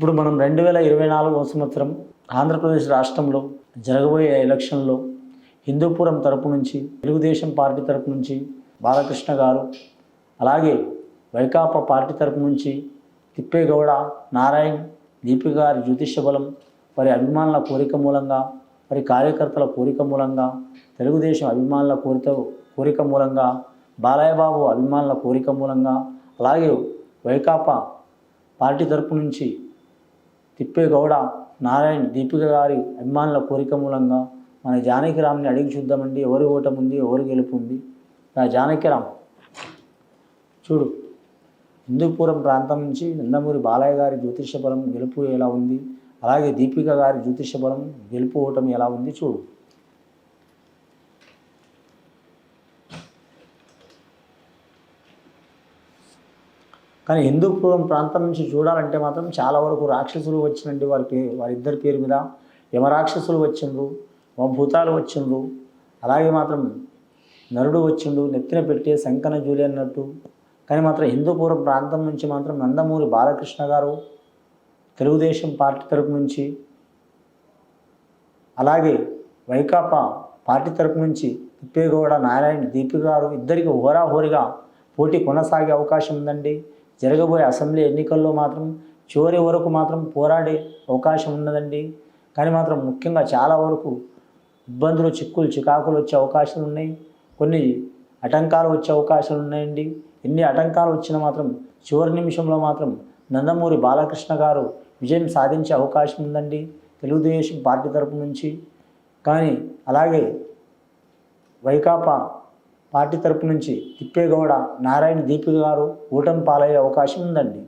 ఇప్పుడు మనం రెండు వేల ఇరవై నాలుగవ సంవత్సరం ఆంధ్రప్రదేశ్ రాష్ట్రంలో జరగబోయే ఎలక్షన్లో హిందూపురం తరపు నుంచి తెలుగుదేశం పార్టీ తరపు నుంచి బాలకృష్ణ గారు అలాగే వైకాపా పార్టీ తరపు నుంచి తిప్పేగౌడ నారాయణ్ దీపిక గారి జ్యోతిష్య బలం వారి అభిమానుల కోరిక మూలంగా వారి కార్యకర్తల కోరిక మూలంగా తెలుగుదేశం అభిమానుల కోరిక కోరిక మూలంగా బాలయ్యబాబు అభిమానుల కోరిక మూలంగా అలాగే వైకాపా పార్టీ తరపు నుంచి తిప్పేగౌడ నారాయణ్ దీపిక గారి అభిమానుల కోరిక మూలంగా మన జానకిరామ్ని అడిగి చూద్దామండి. ఎవరి ఓటమి ఉంది? ఎవరు గెలుపు ఉంది? నా జానకిరామ్ చూడు హిందూపురం ప్రాంతం నుంచి నందమూరి బాలయ్య గారి జ్యోతిష బలం గెలుపు ఎలా ఉంది? అలాగే దీపిక గారి జ్యోతిష బలం గెలుపు ఓటమి ఎలా ఉంది? చూడు. కానీ హిందూపురం ప్రాంతం నుంచి చూడాలంటే మాత్రం చాలా వరకు రాక్షసులు వచ్చినండి వారి పే వారిద్దరి పేరు మీద. యమరాక్షసులు వచ్చిండ్రు భూతాలు వచ్చిండ్రు. అలాగే మాత్రం నరుడు వచ్చిండు నెత్తిన పెట్టే శంకన జూలి అన్నట్టు. కానీ మాత్రం హిందూపురం ప్రాంతం నుంచి మాత్రం నందమూరి బాలకృష్ణ గారు తెలుగుదేశం పార్టీ తరపు నుంచి అలాగే వైకాపా పార్టీ తరపు నుంచి తిప్పేగౌడ నారాయణ దీపిక గారు ఇద్దరికి హోరాహోరీగా పోటీ కొనసాగే అవకాశం ఉందండి. జరగబోయే అసెంబ్లీ ఎన్నికల్లో మాత్రం చివరి వరకు మాత్రం పోరాడే అవకాశం ఉన్నదండి. కానీ మాత్రం ముఖ్యంగా చాలా వరకు ఇబ్బందులు చిక్కులు చికాకులు వచ్చే అవకాశాలు ఉన్నాయి. కొన్ని ఆటంకాలు వచ్చే అవకాశాలు ఉన్నాయండి. ఎన్ని ఆటంకాలు వచ్చినా మాత్రం చివరి నిమిషంలో మాత్రం నందమూరి బాలకృష్ణ గారు విజయం సాధించే అవకాశం ఉందండి. తెలుగుదేశం పార్టీ తరపు నుంచి. కానీ అలాగే వైకాపా పార్టీ తరపు నుంచి తిప్పేగౌడ నారాయణ దీపిక గారు ఓటమి పాలయ్యే అవకాశం ఉందండి.